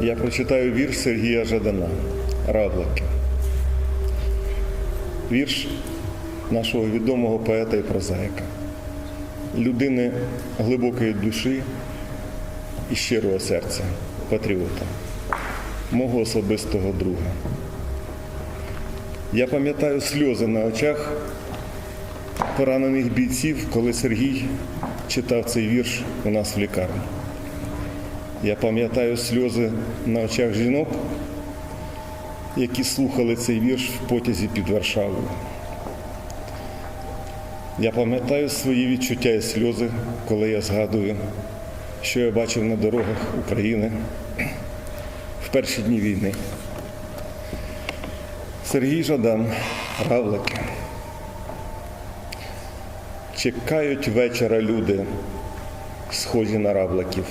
я прочитаю вірш Сергія Жадана Равлики. Вірш нашого відомого поета і прозаїка, людини глибокої душі і щирого серця, патріота, мого особистого друга. Я пам'ятаю сльози на очах поранених бійців, коли Сергій читав цей вірш у нас в лікарні. Я пам'ятаю сльози на очах жінок, які слухали цей вірш в потязі під Варшавою. Я пам'ятаю свої відчуття і сльози, коли я згадую, що я бачив на дорогах України в перші дні війни. Сергій Жадан, Равлики. Чекають вечора люди, схожі на равликів.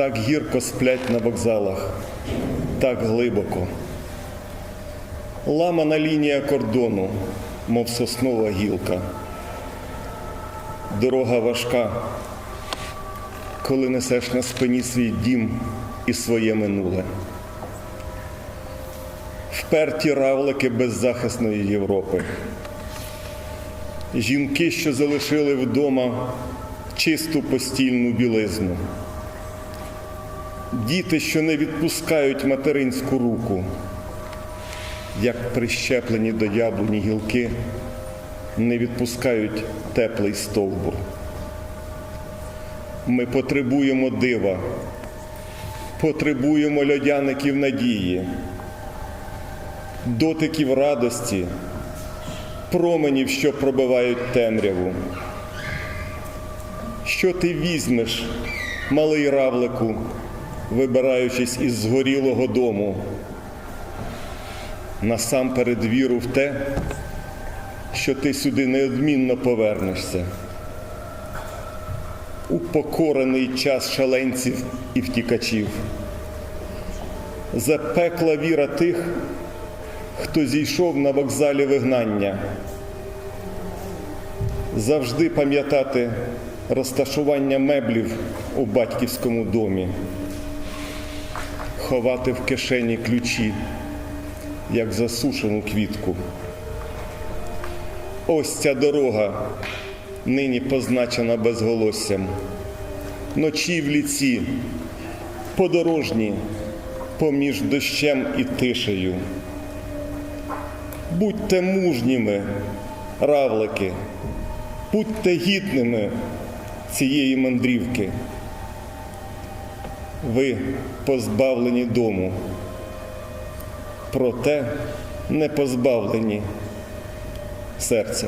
Так гірко сплять на вокзалах, так глибоко. Ламана лінія кордону, мов соснова гілка. Дорога важка, коли несеш на спині свій дім і своє минуле. Вперті равлики беззахисної Європи. Жінки, що залишили вдома чисту постільну білизну. Діти, що не відпускають материнську руку, як прищеплені до яблуні гілки, не відпускають теплий стовбур. Ми потребуємо дива, потребуємо льодяників надії, дотиків радості, променів, що пробивають темряву. Що ти візьмеш, малий равлику, вибираючись із згорілого дому? Насамперед віру в те, що ти сюди неодмінно повернешся. У покорений час шаленців і втікачів. Запекла віра тих, хто зійшов на вокзалі вигнання. Завжди пам'ятати розташування меблів у батьківському домі, ховати в кишені ключі, як засушену квітку. Ось ця дорога, нині позначена безголоссям, ночі в ліці, подорожні поміж дощем і тишею. Будьте мужніми, равлики, будьте гідними цієї мандрівки. Ви позбавлені дому, проте не позбавлені серця.